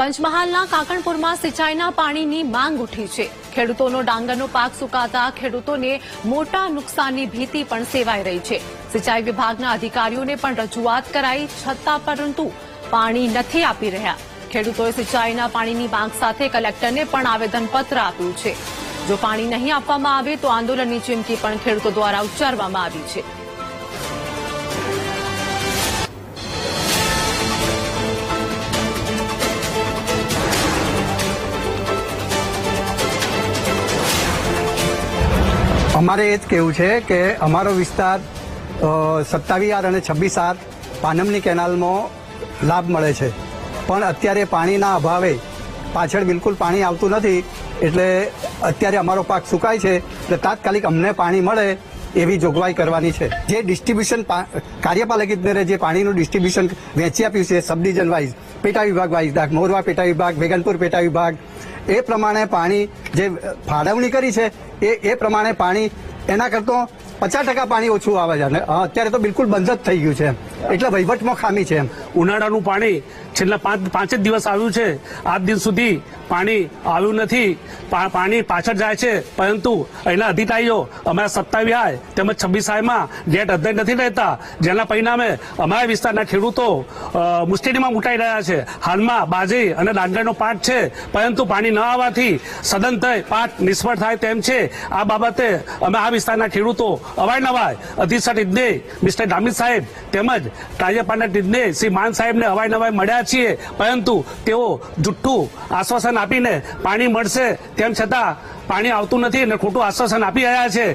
પંચમહાલના કાકણપુરમાં સિંચાઈના પાણીની માંગ ઉઠી છે. ખેડૂતોનો ડાંગરનો પાક સુકાતા ખેડૂતોને મોટા નુકસાનની ભીતિ પણ સેવાઈ રહી છે. સિંચાઈ વિભાગના અધિકારીઓને પણ રજૂઆત કરાઈ છતાં પરંતુ પાણી નથી આપી રહ્યા. ખેડૂતોએ સિંચાઈના પાણીની માંગ સાથે કલેક્ટરને પણ આવેદનપત્ર આપ્યું છે. જો પાણી નહીં આપવામાં આવે તો આંદોલનની ચીમકી પણ ખેડૂતો દ્વારા ઉચ્ચારવામાં આવી છે. અમારે એ જ કહેવું છે કે અમારો વિસ્તાર સત્તાવીસ આર અને છવ્વીસ આર પાનમની કેનાલમાં લાભ મળે છે. પણ અત્યારે પાણીના અભાવે પાછળ બિલકુલ પાણી આવતું નથી, એટલે અત્યારે અમારો પાક સુકાય છે, એટલે તાત્કાલિક અમને પાણી મળે એવી જોગવાઈ કરવાની છે. જે ડિસ્ટ્રીબ્યુશન કાર્યપાલક ઇજનેરે જે પાણીનું ડિસ્ટ્રીબ્યુશન વેચી આપ્યું છે સબ ડિવિઝન વાઇઝ, પેટા વિભાગ વાઇઝ મોરવા પેટા વિભાગ, વેગનપુર પેટા વિભાગ એ પ્રમાણે પાણી જે ફાળવણી કરી છે, એ એ પ્રમાણે પાણી એના કરતો પચાસ ટકા પાણી ઓછું આવે છે. અત્યારે તો બિલકુલ બંધ જ થઈ ગયું છે. એટલે વહીવટમાં ખામી છે એમ. ઉનાળાનું પાણી છેલ્લા પાંચ પાંચ જ દિવસ આવ્યું છે. આજ દિન સુધી પાણી આવ્યું નથી. પાણી પાછળ જાય છે. પરંતુ અહીંના અધિકારીઓ અમારા સત્તાવી આય તેમજ છવ્વીસ આયમાં ગેટ અધ્યયન નથી રહેતા, જેના પરિણામે અમારા વિસ્તારના ખેડૂતો મુશ્કેલીમાં મુકાઈ રહ્યા છે. હાલમાં બાજરી અને ડાંગરનો પાક છે, પરંતુ પાણી ન આવવાથી સદંતર પાક નિષ્ફળ થાય તેમ છે. આ બાબતે અમે આ વિસ્તારના ખેડૂતો અવારનવાર અધિસર ઇજનેર મિસ્ટર ગામિત સાહેબ તેમજ કાર્યપાલક ટીમને શ્રી માન સાહેબને નવાઈ મળ્યા છીએ, પરંતુ તેઓ જુઠ્ઠું આશ્વાસન આપીને પાણી મળશે તેમ છતાં પાણી આવતું નથી અને ખોટું આશ્વાસન આપી રહ્યા છે.